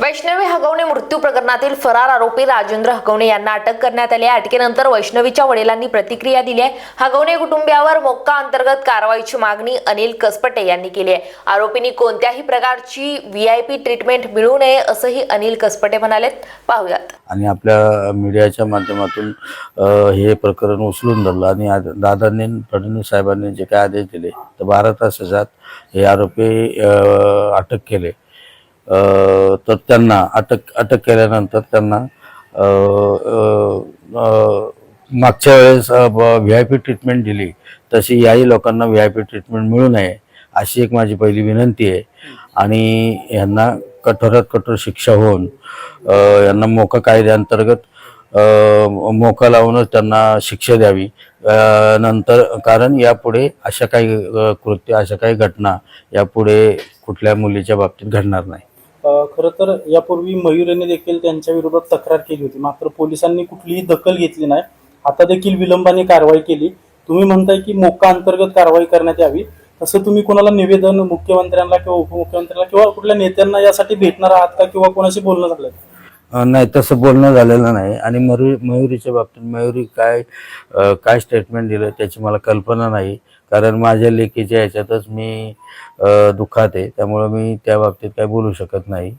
वैष्णवी हगवणे मृत्यू प्रकरणातील फरार आरोपी राजेंद्र हगवणे यांना अटक करण्यात आली आहे. अटकेनंतर वैष्णवीच्या वडिलांनी प्रतिक्रिया दिली आहे. हगवणे कुटुंबियावर मोक्का अंतर्गत कारवाईची मागणी अनिल कसपटे यांनी केली आहे. आरोपींनी कोणत्याही प्रकारची वी आय पी ट्रीटमेंट मिळू नये असंही अनिल कसपटे म्हणालेत पाहूयात. आणि आपल्या मीडियाच्या माध्यमातून हे प्रकरण उचलून धरलं आणि दादांनी फडणवीस साहेबांनी जे काय आदेश दिले तर बारा तासात हे आरोपी अटक केले. तर त्यांना अटक अटक केल्यानंतर त्यांना मागच्या वेळेस व्ही आय पी ट्रीटमेंट दिली. तशी याही लोकांना व्ही आय पी ट्रीटमेंट मिळू नये अशी एक माझी पहिली विनंती आहे. आणि यांना कठोरात कठोर शिक्षा होऊन यांना मोका कायद्याअंतर्गत मोका लावूनच त्यांना शिक्षा द्यावी. नंतर कारण यापुढे अशा काही कृत्य अशा काही घटना यापुढे कुठल्या मुलीच्या बाबतीत घडणार नाही. खरं तर यापूर्वी मयूर यांनी देखील त्यांच्या विरोधात तक्रार केली होती. मात्र पोलिसांनी कुठलीही दखल घेतली नाही. आता देखील विलंबाने कारवाई केली. तुम्ही म्हणताय की मोका अंतर्गत कारवाई करण्यात यावी. तसं तुम्ही कोणाला निवेदन मुख्यमंत्र्यांना किंवा उपमुख्यमंत्र्यांना किंवा कुठल्या नेत्यांना यासाठी भेटणार आहात का किंवा कोणाशी बोलणं झालं नाही तसं बोलणं झालेलं नाही. आणि मरु मयुरीच्या बाबतीत मयुरी काय काय स्टेटमेंट दिलं त्याची मला कल्पना नाही. कारण माझ्या लेखीच्या ह्याच्यातच मी दुःखात आहे. त्यामुळं मी त्या बाबतीत काय बोलू शकत नाही.